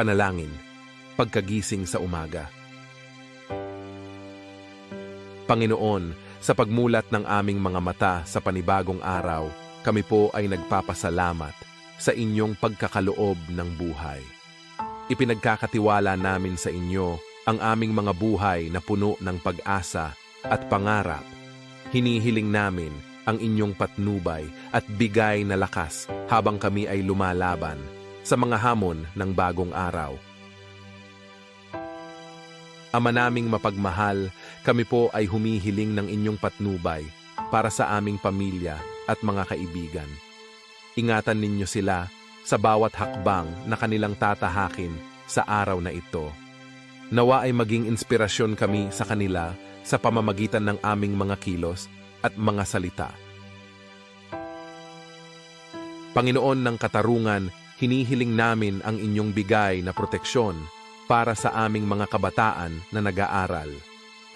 Panalangin, pagkagising sa umaga. Panginoon, sa pagmulat ng aming mga mata sa panibagong araw, kami po ay nagpapasalamat sa inyong pagkakaloob ng buhay. Ipinagkakatiwala namin sa inyo ang aming mga buhay na puno ng pag-asa at pangarap. Hinihiling namin ang inyong patnubay at bigay na lakas habang kami ay lumalaban sa mga hamon ng bagong araw. Ama naming mapagmahal, kami po ay humihiling ng inyong patnubay para sa aming pamilya at mga kaibigan. Ingatan ninyo sila sa bawat hakbang na kanilang tatahakin sa araw na ito. Nawa ay maging inspirasyon kami sa kanila sa pamamagitan ng aming mga kilos at mga salita. Panginoon ng katarungan, hinihiling namin ang inyong bigay na proteksyon para sa aming mga kabataan na nag-aaral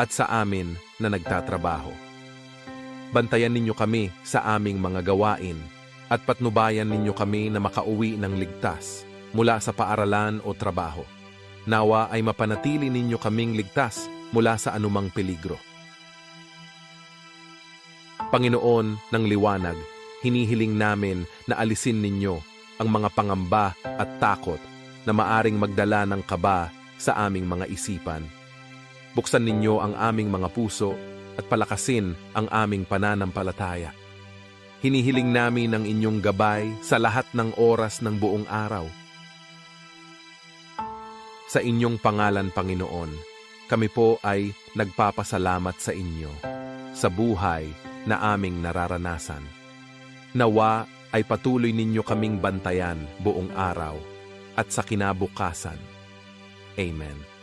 at sa amin na nagtatrabaho. Bantayan ninyo kami sa aming mga gawain at patnubayan ninyo kami na makauwi ng ligtas mula sa paaralan o trabaho. Nawa ay mapanatili ninyo kaming ligtas mula sa anumang peligro. Panginoon ng liwanag, hinihiling namin na alisin ninyo ang mga pangamba at takot na maaring magdala ng kaba sa aming mga isipan. Buksan ninyo ang aming mga puso at palakasin ang aming pananampalataya. Hinihiling namin ang inyong gabay sa lahat ng oras ng buong araw. Sa inyong pangalan, Panginoon, kami po ay nagpapasalamat sa inyo sa buhay na aming nararanasan. Nawa ay patuloy ninyo kaming bantayan buong araw at sa kinabukasan. Amen.